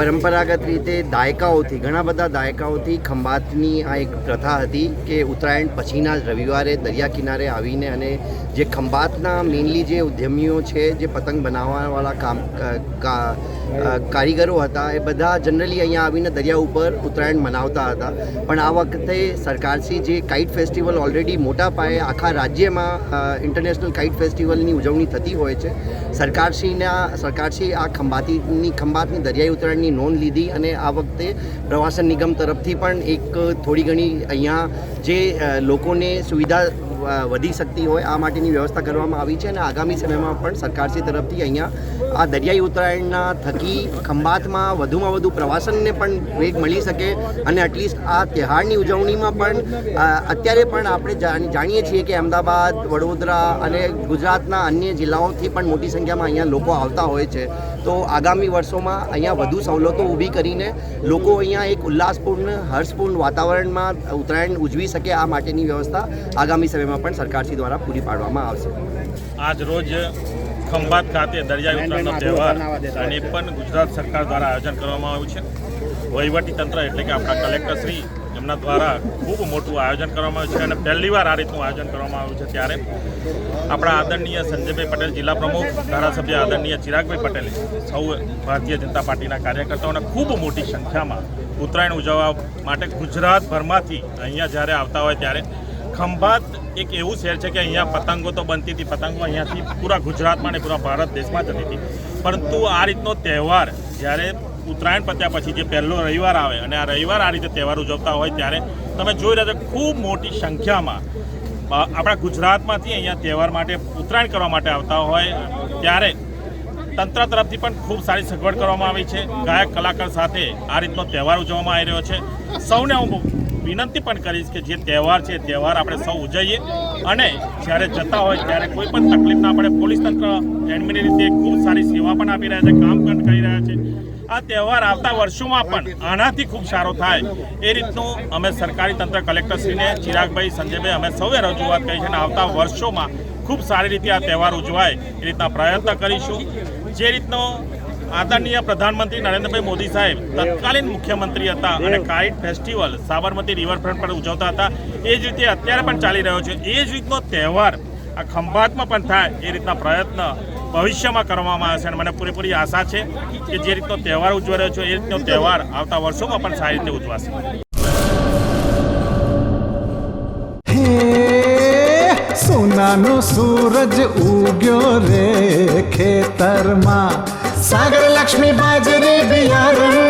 પરંપરાગત રીતે દાયકાઓથી, ઘણા બધા દાયકાઓથી ખંભાતની આ એક પ્રથા હતી કે ઉત્તરાયણ પછીના જ રવિવારે દરિયા કિનારે આવીને અને જે ખંભાતના મેઇનલી જે ઉદ્યમીઓ છે, જે પતંગ બનાવવાવાળા કામ કારીગરો હતા, એ બધા જનરલી અહીંયા આવીને દરિયા ઉપર ઉત્તરાયણ મનાવતા હતા. પણ આ વખતે સરકારશ્રી જે કાઇટ ફેસ્ટિવલ ઓલરેડી મોટા પાયે આખા રાજ્યમાં ઇન્ટરનેશનલ કાઇટ ફેસ્ટિવલની ઉજવણી થતી હોય છે. સરકારશ્રીના, સરકારશ્રી આ ખંભાતીની, ખંભાતની દરિયાઈ ઉત્તરાયણની નોંધ લીધી અને આ વખતે પ્રવાસન નિગમ તરફથી પણ એક થોડી ઘણી અહીંયા જે લોકોને સુવિધા વધી શકતી હોય આ માટેની વ્યવસ્થા કરવામાં આવી છે અને આગામી સમયમાં પણ સરકારશ્રી તરફથી અહીંયા આ દરિયાઈ ઉત્તરાયણના થકી ખંભાતમાં વધુમાં વધુ પ્રવાસનને પણ વેગ મળી શકે અને એટલીસ્ટ આ તહેવારની ઉજવણીમાં પણ અત્યારે પણ આપણે જાણીએ છીએ કે અમદાવાદ, વડોદરા અને ગુજરાતના અન્ય જિલ્લાઓથી પણ મોટી સંખ્યામાં અહીંયા લોકો આવતા હોય છે. તો આગામી વર્ષોમાં અહીંયા વધુ સવલતો ઊભી કરીને લોકો અહીંયા એક ઉલ્લાસપૂર્ણ હર્ષપૂર્ણ વાતાવરણમાં ઉત્તરાયણ ઉજવી શકે આ માટેની વ્યવસ્થા આગામી સમયમાં પણ સરકારશ્રી દ્વારા પૂરી પાડવામાં આવશે. આજ રોજ ખંભાત ખાતે દરિયાઈ ઉત્તરાયણનો તહેવાર અને પણ ગુજરાત સરકાર દ્વારા આયોજન કરવામાં આવ્યું છે. વહીવટી તંત્ર એટલે કે આપણા કલેક્ટર શ્રી એમના દ્વારા ખૂબ મોટું આયોજન કરવામાં આવ્યું છે અને પહેલીવાર આ રીતનું આયોજન કરવામાં આવ્યું છે ત્યારે આપણા આદરણીય સંજયભાઈ પટેલ, જિલ્લા પ્રમુખ, ધારાસભ્ય આદરણીય ચિરાગભાઈ પટેલે સૌ ભારતીય જનતા પાર્ટીના કાર્યકર્તાઓને ખૂબ મોટી સંખ્યામાં ઉત્તરાયણ ઉજવવા માટે ગુજરાતભરમાંથી અહીંયા જ્યારે આવતા હોય ત્યારે ખંભાત એક એવું શહેર છે કે અહીંયા પતંગો તો બનતી હતી, પતંગો અહીંયાથી પૂરા ગુજરાતમાં ને પૂરા ભારત દેશમાં જતી હતી. પરંતુ આ રીતનો તહેવાર જ્યારે ઉત્તરાયણ પત્યા પછી જે પહેલો રવિવાર આવે અને આ રવિવાર આ રીતે તહેવાર ઉજવતા હોય ત્યારે તમે જોઈ રહ્યા છો ખૂબ મોટી સંખ્યામાં આપણા ગુજરાતમાંથી અહીંયા તહેવાર માટે ઉત્તરાયણ કરવા માટે આવતા હોય ત્યારે તંત્ર તરફથી પણ ખૂબ સારી સગવડ કરવામાં આવી છે. ગાયક, કલાકાર સાથે આ રીતનો તહેવાર ઉજવવામાં આવી રહ્યો છે. સૌને હું વિનંતી પણ કરીશ કે જે તહેવાર છે તહેવાર આપણે સૌ ઉજવીએ અને જ્યારે જતા હોય ત્યારે કોઈ પણ તકલીફ ના પડે, પોલીસ તંત્ર એડમિની રીતે ખૂબ સારી સેવા પણ આપી રહ્યા છે, કામ પણ કરી રહ્યા છે. આ તહેવાર આવતા વર્ષોમાં પણ આનાથી ખૂબ સારો થાય. એ રીતનું અમે સરકારી તંત્ર કલેક્ટરશ્રીને ચિરાગભાઈ સંજયભાઈ અમે સૌએ રજૂઆત કરી છે અને આવતા વર્ષોમાં ખૂબ સારી રીતે આ તહેવાર ઉજવાય એ રીતના પ્રયત્ન કરીશું. જે રીતનો આદરણીય પ્રધાનમંત્રી નરેન્દ્રભાઈ મોદી સાહેબ તત્કાલીન મુખ્યમંત્રી હતા અને કાઇટ ફેસ્ટિવલ સાબરમતી રિવરફ્રન્ટ પર ઉજવતા હતા એ જ રીતે અત્યારે પણ ચાલી રહ્યો છે. એ જ રીતનો તહેવાર આ ખંભાતમાં પણ થાય એ રીતના પ્રયત્ન ભવિષ્યમાં કરવામાં આવશે અને મને પૂરેપૂરી આશા છે કે જે રીતનો તહેવાર ઉજવી રહ્યો છે એ રીતનો તહેવાર આવતા વર્ષોમાં પણ સારી રીતે ઉજવાશે. સોનાનો સૂરજ ઉગ્યો રે ખેતરમાં. સાગર લક્ષ્મી બાજરી બિયારણ